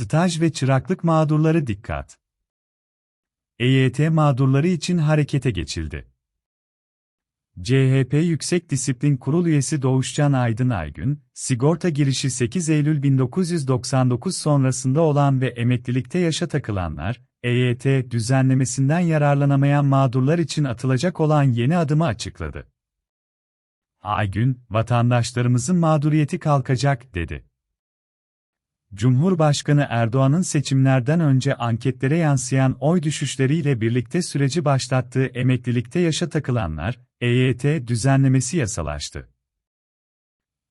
Staj ve çıraklık mağdurları dikkat. EYT mağdurları için harekete geçildi. CHP Yüksek Disiplin Kurulu üyesi Doğuşcan Aydın Aygün, sigorta girişi 8 Eylül 1999 sonrasında olan ve emeklilikte yaşa takılanlar, EYT düzenlemesinden yararlanamayan mağdurlar için atılacak olan yeni adımı açıkladı. Aygün, vatandaşlarımızın mağduriyeti kalkacak, dedi. Cumhurbaşkanı Erdoğan'ın seçimlerden önce anketlere yansıyan oy düşüşleriyle birlikte süreci başlattığı emeklilikte yaşa takılanlar, EYT düzenlemesi yasalaştı.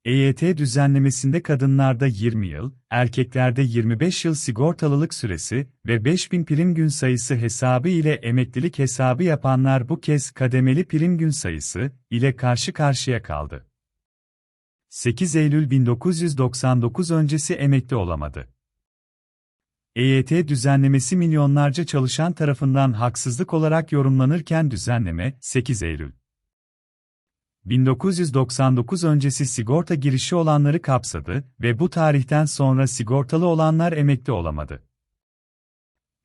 EYT düzenlemesinde kadınlarda 20 yıl, erkeklerde 25 yıl sigortalılık süresi ve 5000 prim gün sayısı hesabı ile emeklilik hesabı yapanlar bu kez kademeli prim gün sayısı ile karşı karşıya kaldı. 8 Eylül 1999 öncesi emekli olamadı. EYT düzenlemesi milyonlarca çalışan tarafından haksızlık olarak yorumlanırken düzenleme 8 Eylül 1999 öncesi sigorta girişi olanları kapsadı ve bu tarihten sonra sigortalı olanlar emekli olamadı.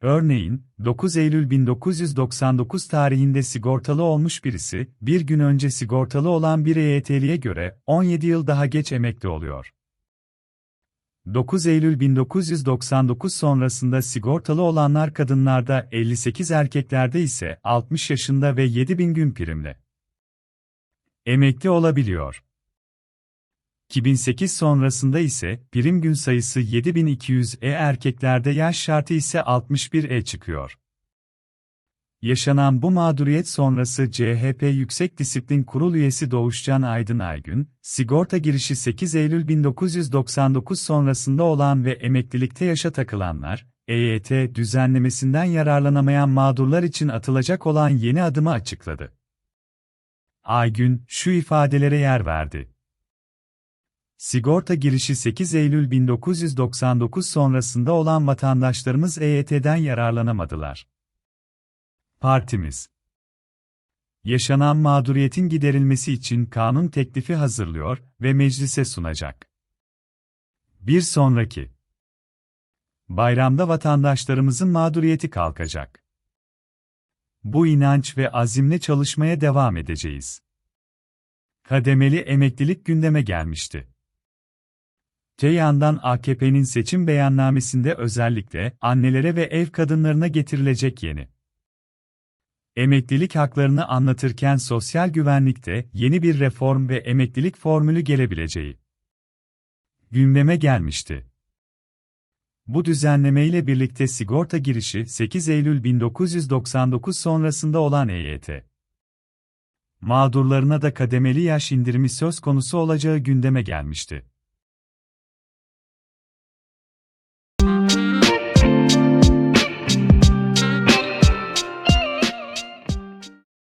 Örneğin, 9 Eylül 1999 tarihinde sigortalı olmuş birisi, bir gün önce sigortalı olan bir EYT'liye göre 17 yıl daha geç emekli oluyor. 9 Eylül 1999 sonrasında sigortalı olanlar kadınlarda 58 erkeklerde ise 60 yaşında ve 7000 gün primle emekli olabiliyor. 2008 sonrasında ise prim gün sayısı 7200 e erkeklerde yaş şartı ise 61 e çıkıyor. Yaşanan bu mağduriyet sonrası CHP Yüksek Disiplin Kurulu üyesi Doğuşcan Aydın Aygün, sigorta girişi 8 Eylül 1999 sonrasında olan ve emeklilikte yaşa takılanlar, EYT düzenlemesinden yararlanamayan mağdurlar için atılacak olan yeni adımı açıkladı. Aygün, şu ifadelere yer verdi. Sigorta girişi 8 Eylül 1999 sonrasında olan vatandaşlarımız EYT'den yararlanamadılar. Partimiz Yaşanan mağduriyetin giderilmesi için kanun teklifi hazırlıyor ve meclise sunacak. Bir sonraki Bayramda vatandaşlarımızın mağduriyeti kalkacak. Bu inanç ve azimle çalışmaya devam edeceğiz. Kademeli emeklilik gündeme gelmişti. Te yandan AKP'nin seçim beyannamesinde özellikle annelere ve ev kadınlarına getirilecek yeni emeklilik haklarını anlatırken sosyal güvenlikte yeni bir reform ve emeklilik formülü gelebileceği gündeme gelmişti. Bu düzenlemeyle birlikte sigorta girişi 8 Eylül 1999 sonrasında olan EYT mağdurlarına da kademeli yaş indirimi söz konusu olacağı gündeme gelmişti.